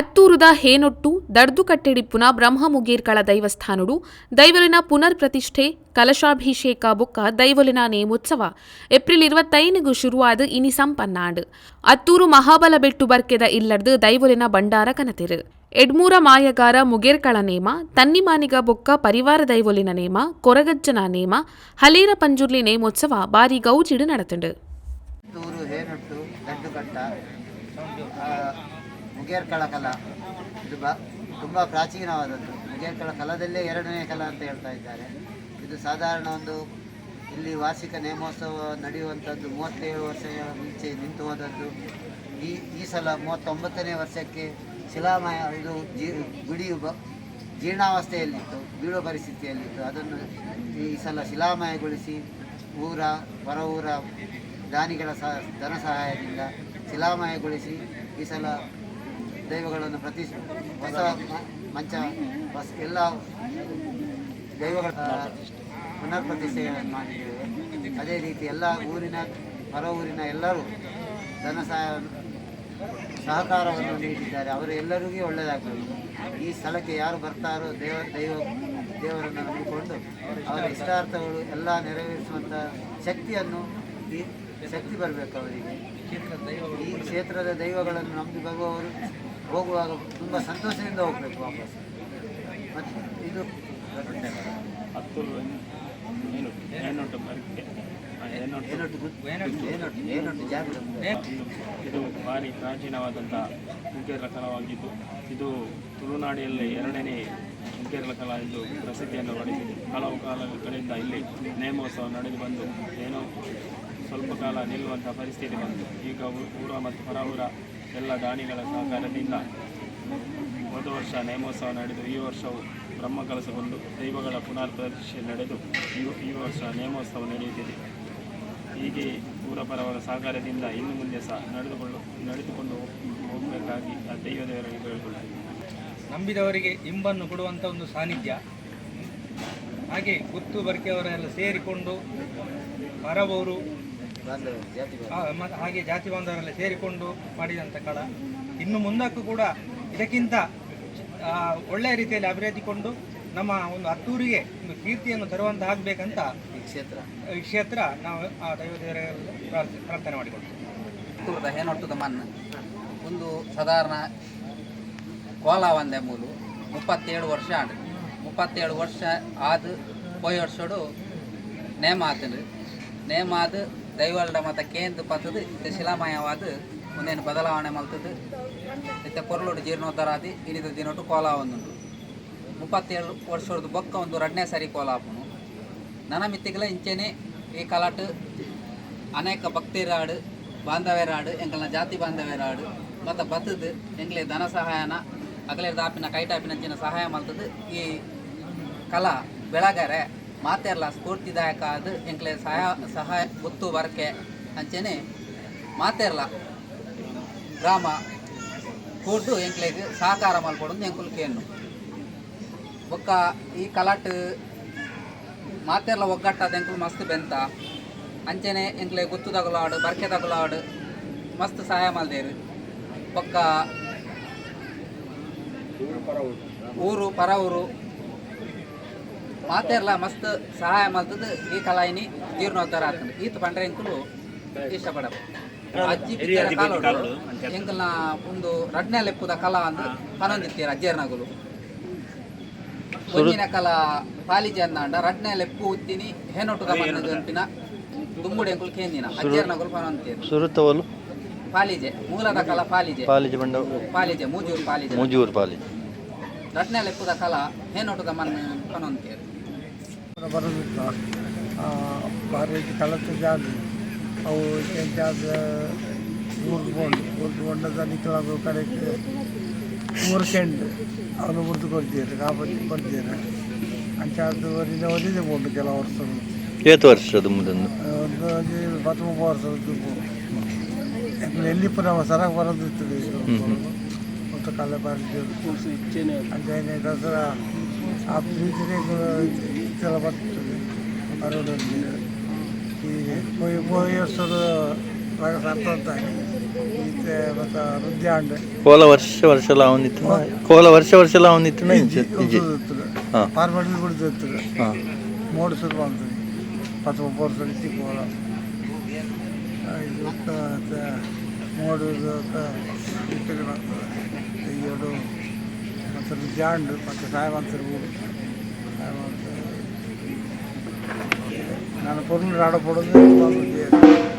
ಅತ್ತೂರುದ ಹೇನೊಟ್ಟು, ದಡ್ದು ಕಟ್ಟೆಡಿಪ್ಪುನ ಬ್ರಹ್ಮ ಮುಗೀರ್ಕಳ ದೈವಸ್ಥಾನುಡು, ದೈವಲಿನ ಪುನರ್ ಪ್ರತಿಷ್ಠೆ ಕಲಶಾಭಿಷೇಕ ಬೊಕ್ಕ ದೈವಲಿನ ನೇಮೋತ್ಸವ. ಏಪ್ರಿಲ್ ಇರುವತ್ತೈನಿಗೂ ಶುರುವಾದ ಇನಿ ಸಂಪನ್ನಾಂಡ್. ಅತ್ತೂರು ಮಹಾಬಲ ಬೆಟ್ಟು ಬರ್ಕೆದ ಇಲ್ಲರ್ದು ದೈವಲಿನ ಭಂಡಾರ ಕನತಿರು. ಎಡ್ಮೂರ ಮಾಯಗಾರ ಮುಗೇರ್ಕಳ ನೇಮ, ತನ್ನಿಮಾನಿಗ ಬೊಕ್ಕ ಪರಿವಾರ ದೈವಲಿನ ನೇಮ, ಕೊರಗಜ್ಜನ ನೇಮ, ಹಲೇರ ಪಂಜುರ್ಲಿ ನೇಮೋತ್ಸವ ಬಾರಿ ಗೌಜಿಡು ನಡತುಂಡು ತೂರು ಹೇನೊಟ್ಟು ಗಡ್ಡುಕಟ್ಟ ಆ, ಮುಗೇರ್ಕಳ ಕಲ ಇದು ಬ, ತುಂಬ ಪ್ರಾಚೀನವಾದದ್ದು. ಕೇರ್ಕಳ ಕಲದಲ್ಲೇ ಎರಡನೇ ಕಲ ಅಂತ ಹೇಳ್ತಾ ಇದ್ದಾರೆ. ಇದು ಸಾಧಾರಣ ಒಂದು ಇಲ್ಲಿ ವಾರ್ಷಿಕ ನೇಮೋತ್ಸವ ನಡೆಯುವಂಥದ್ದು, ಮೂವತ್ತೇಳು ವರ್ಷಗಳ ಮುಂಚೆ ನಿಂತು ಹೋದದ್ದು. ಈ ಈ ಸಲ ಮೂವತ್ತೊಂಬತ್ತನೇ ವರ್ಷಕ್ಕೆ ಶಿಲಾಮಯ, ಇದು ಜೀ ಜೀರ್ಣಾವಸ್ಥೆಯಲ್ಲಿತ್ತು, ಬೀಳುವ ಪರಿಸ್ಥಿತಿಯಲ್ಲಿತ್ತು. ಅದನ್ನು ಈ ಸಲ ಶಿಲಾಮಯಗೊಳಿಸಿ ಊರ ಹೊರ ಊರ ದಾನಿಗಳ ಸಹ, ಧನ ಸಹಾಯದಿಂದ ಶಿಲಾಮಯಗೊಳಿಸಿ ಈ ಸಲ ದೈವಗಳನ್ನು ಪ್ರತಿ ಹೊಸ ಮಂಚ ಬಸ್ ಎಲ್ಲ ದೈವಗಳ ಪುನರ್ ಪ್ರತಿಷ್ಠೆಗಳನ್ನು ಮಾಡಿದ್ದೇವೆ. ಅದೇ ರೀತಿ ಎಲ್ಲ ಊರಿನ, ಹೊರ ಊರಿನ ಎಲ್ಲರೂ ಧನ ಸಹಾಯ ಸಹಕಾರವನ್ನು ನೀಡಿದ್ದಾರೆ. ಅವರು ಎಲ್ಲರಿಗೂ ಒಳ್ಳೆಯದಾಗಬೇಕು ಈ ಸ್ಥಳಕ್ಕೆ ಯಾರು ಬರ್ತಾರೋ ದೇವ, ದೈವ, ದೇವರನ್ನು ನಂಬಿಕೊಂಡು ಅವರ ಇಷ್ಟಾರ್ಥಗಳು ಎಲ್ಲ ನೆರವೇರಿಸುವಂಥ ಶಕ್ತಿಯನ್ನು ಈ ಶಕ್ತಿ ಬರಬೇಕು ಅವರಿಗೆ. ಈ ಕ್ಷೇತ್ರದ ದೈವಗಳನ್ನು ನಂಬಿ ಬರುವವರು ಹೋಗುವಾಗ ತುಂಬ ಸಂತೋಷದಿಂದ ಹೋಗಬೇಕು ವಾಪಸ್. ಮತ್ತು ಇದು ಹತ್ತು ಇದು ಭಾರಿ ಪ್ರಾಚೀನವಾದಂಥ ಕುಂಕೇರಳ ಕಲಾವಾಗಿದ್ದು ಇದು ತುಳುನಾಡಿನಲ್ಲಿ ಎರಡನೇ ಕುಂಕೇರಳ ಕಲಾ ಎಂದು ಪ್ರಸಿದ್ಧಿಯನ್ನು ಪಡೆದಿದೆ. ಹಲವು ಕಾಲಗಳಿಂದ ಇಲ್ಲಿ ನೇಮೋತ್ಸವ ನಡೆದು ಬಂದು ಏನೋ ಸ್ವಲ್ಪ ಕಾಲ ನಿಲ್ಲುವಂಥ ಪರಿಸ್ಥಿತಿ ಬಂತು. ಈಗ ಊರ ಮತ್ತು ಹೊರ ಊರ ಎಲ್ಲ ದಾನಿಗಳ ಸಹಕಾರದಿಂದ ಹೋದ ವರ್ಷ ನೇಮೋತ್ಸವ ನಡೆದು, ಈ ವರ್ಷವು ಬ್ರಹ್ಮಕಲಸಗೊಂಡು ದೈವಗಳ ಪುನರ್ ಪ್ರದರ್ಶನ ನಡೆದು ಈ ವರ್ಷ ನೇಮೋತ್ಸವ ನಡೆಯುತ್ತಿದೆ. ಹೀಗೆ ಪೂರಪರವರ ಪರವರ ಸಹಕಾರದಿಂದ ಇನ್ನು ಮುಂದೆ ಸಹ ನಡೆದುಕೊಂಡು ನಡೆದುಕೊಂಡು ಹೋಗಬೇಕಾಗಿ ಆ ದೈವದೇವರಿಗೆ ನಂಬಿದವರಿಗೆ ಇಂಬನ್ನು ಕೊಡುವಂಥ ಒಂದು ಸಾನ್ನಿಧ್ಯ. ಹಾಗೆ ಗುತ್ತು ಬರ್ಕೆಯವರೆಲ್ಲ ಸೇರಿಕೊಂಡು ಪರವರು ಹಾಗೆ ಜಾತಿ ಬಾಂಧವರೆಲ್ಲ ಸೇರಿಕೊಂಡು ಮಾಡಿದಂಥ ಕಳ. ಇನ್ನು ಮುಂದಕ್ಕೂ ಕೂಡ ಇದಕ್ಕಿಂತ ಒಳ್ಳೆಯ ರೀತಿಯಲ್ಲಿ ಅಭಿವೃದ್ಧಿಕೊಂಡು ನಮ್ಮ ಒಂದು ಹತ್ತೂರಿಗೆ ಒಂದು ಕೀರ್ತಿಯನ್ನು ತರುವಂತ ಆಗಬೇಕಂತ ಈ ಕ್ಷೇತ್ರ. ಈ ಕ್ಷೇತ್ರ ನಾವು ಆ ದೈವದೇವರಲ್ಲಿ ಪ್ರಾರ್ಥನೆ ಪ್ರಾರ್ಥನೆ ಮಾಡಿಕೊಳ್ತೇವೆ ಹುಟ್ಟುದ ಹೇನೊಟ್ಟುದ ಮಣ್ಣು ಒಂದು ಸಾಧಾರಣ ಕೋಲ ಒಂದೇ ಮೂಲು. ಮುಪ್ಪತ್ತೇಳು ವರ್ಷ ಆಂಡು ಮುಪ್ಪತ್ತೇಳು ವರ್ಷ ಆದ ಪೋಯ್ ವರ್ಷಡು ನೇಮ ಆತನು ನೇಮ ಆದ ದೈವಲ್ಡ ಮತ್ತು ಕೇಂದ್ರ ಪತ್ತದು, ಇತ್ತ ಶಿಲಾಮಯವಾದ ಒಂದೇನು ಬದಲಾವಣೆ ಮಲ್ತದು, ಇತ್ತೆ ಕೊರಲೋಡು ಜೀರ್ಣೋದ್ಧಾರ ಆದಿ ಇನಿದ ದಿನೊಟ್ಟು ಕೋಲ ಒಂದುಂಡು ಮುಪ್ಪತ್ತೇಳು ವರ್ಷದ ಬೊಕ್ಕ ಒಂದು ಎರಡನೇ ಸಾರಿ ಕೋಲ ಆಪುನು ನನ್ನ ಮಿತ್ತಿಗಳ ಇಂಚೆನೆ ಈ ಕಲಾಟ್ ಅನೇಕ ಭಕ್ತಿರಾಡು, ಬಾಂಧವ್ಯರಾಡು ಎಂಕಲ್ನ ಜಾತಿ ಬಾಂಧವ್ಯರಾಡು, ಮತ್ತು ಬತ್ತದು ಎಂಗ್ಲೆ ಧನ ಸಹಾಯನ ಅಗಲೇ ದಾಪಿನ ಕೈಟಾಪಿನಂಚಿನ ಸಹಾಯ ಮಲ್ತದು ಈ ಕಲಾ ಬೆಳಗಾರೆ. ಮಾತೆರ್ಲ ಸ್ಫೂರ್ತಿದಾಯಕ ಅದು. ಎಂಕ್ಲೆ ಸಹಾಯ ಸಹಾಯ ಗೊತ್ತು ಬರಕೆ ಅಂಚೆನೆ ಮಾತೆಲ್ಲ ಗ್ರಾಮ ಕೂಡು ಎಂಕ್ಲೆಗ್ ಸಹಕಾರ ಮಲ್ಪಡೊಂದು ಎಂಕುಲ್ ಕೇನು ಬೊಕ್ಕ ಈ ಕಲಾಟ್ ಮಾತೆರ್ಲ ಒಗ್ಗಟ್ಟಾದ ಎಂಕುಲ್ ಮಸ್ತ್ ಬೆಂತ. ಅಂಚೆನೆ ಎಂಕ್ಲೆ ಗೊತ್ತು ತಗುಲಾಡು ಬರ್ಕೆ ತಗುಲಾಡು ಮಸ್ತ್ ಸಹಾಯ ಮಲ್ದೇರು. ಪಕ್ಕ ಊರು ಪರ ಊರು ಮಾತೆರ್ಲ ಮಸ್ತ್ ಸಹಾಯ ಮಾಡ್ತದ. ಈ ಕಲಾಯಿನಿ ಜೀರ್ಣೋದ್ಧಾರ ಆಗ್ತದೆ ಈತ ಪಂಡ್ರೆ ಎಂಕುಲು ಇಷ್ಟಪಡ ಅಜ್ಜಿ ಕಾಲೋಡು ಎಂಕಲ್ನ ಒಂದು ರಡ್ನೆ ಲೆಪ್ಪುದ ಕಲಾ ಅಂದ್ರೆ ಪನೊಂದಿತ್ತೀರ ಅಜ್ಜೇರ್ನಗುಲು ಒಂದಿನ ಕಲ ಪಾಲಿಜೆ ಅಂದಾಂಡ ರಡ್ನೆ ಲೆಪ್ಪು ಉತ್ತಿನಿ ಹೆನೊಟ್ಟು ಮಣ್ಣದ ಅಂಪಿನ ದುಮ್ಮುಡಿ ಎಂಕುಲು ಕೇಂದಿನ. ಅಜ್ಜೇರ್ನಗುಲು ಪನೊಂದಿತ್ತೀರ ಸುರುತ್ತವಲು ಪಾಲಿಜೆ ಮೂಲದ ಕಲ ಪಾಲಿಜೆ. ಪಾಲಿಜೆ ಬಂಡ ಪಾಲಿಜೆ ಮೂಜೂರು ಪಾಲಿಜೆ. ಮೂಜೂರು ಪಾಲಿಜೆ. ರಟ್ನೆ ಲೆಪ್ಪುದ ಕಲ ಹೇನೊಟ್ಟುದ ಗಮನ ಪನೊಂದಿತ್ತೀರು ಬರೋದಿತ್ತು ಭಾರಿ ಕಳತ ಜಾಗ. ಅವು ಜಾಗ ಊರ್ಕೊಂಡು ಊರ್ಕೊಂಡದ ನಿಕ್ಕಲಾಗ ಕಡೆಗೆ ಊರ್ಕೆಂಡು ಅವನು ಮುರಿದು ಕೊಡ್ತೀರಿ ಕಾಪಟ್ಟಿ ಕೊಡ್ತೀರಿ ಅಂಚ ಅದು ಒರಿದ ಒರಿದೆ ಕೊಂಡು ಕೆಲವು ವರ್ಷಗಳು. ಏತು ವರ್ಷದ ಮುಂದೊಂದು? ಒಂದು ಪತ್ಮೂರು ವರ್ಷದ್ದು ಎಲ್ಲಿ ಪುನಃ ಸರಾಗ ಬರೋದಿತ್ತು ಮತ್ತು ಕಲೆ ಬಾರಿದ್ದು. ಅಂತ ದಸರಾ. ಆ ಪ್ರೀತಿನೇ ಇದೆಲ್ಲ ಬರ್ತದೆ. ಬರೋದು ಹೀಗೆ ವರ್ಷದ ರಾಗ ಸಾರ್ಥಂತಾಗಿ ಈತೆ ಮತ್ತು ರುದ್ಯಾಂಡೆ ಕೋಲ ವರ್ಷ ವರ್ಷ ಅವನಿತ್ತು ಕೋಲ ವರ್ಷ ವರ್ಷಲ ಅವನಿತ್ತು ಇಂಚೆ ಇಂಚೆ. ಪಾರ್ಮೆಂಟ್ ಬಿಡ್ತಿರ್ತದೆ ಹಾಂ. ಸುರು ಬಂತು ಪತ್ತು ಒಬ್ಬರು ಸರಿಸಿ ಕೋಲ. ಇದು ಮಾಡ್ತದೆ ತೆಗಿಯೋದು ಮತ್ತು ರುದ್ಯಾಂಡು ಮತ್ತು ಸಾಯವಂತರ್ಬೋದು ಸಾಯವಂತ அந்த பொருள் நடப்படுது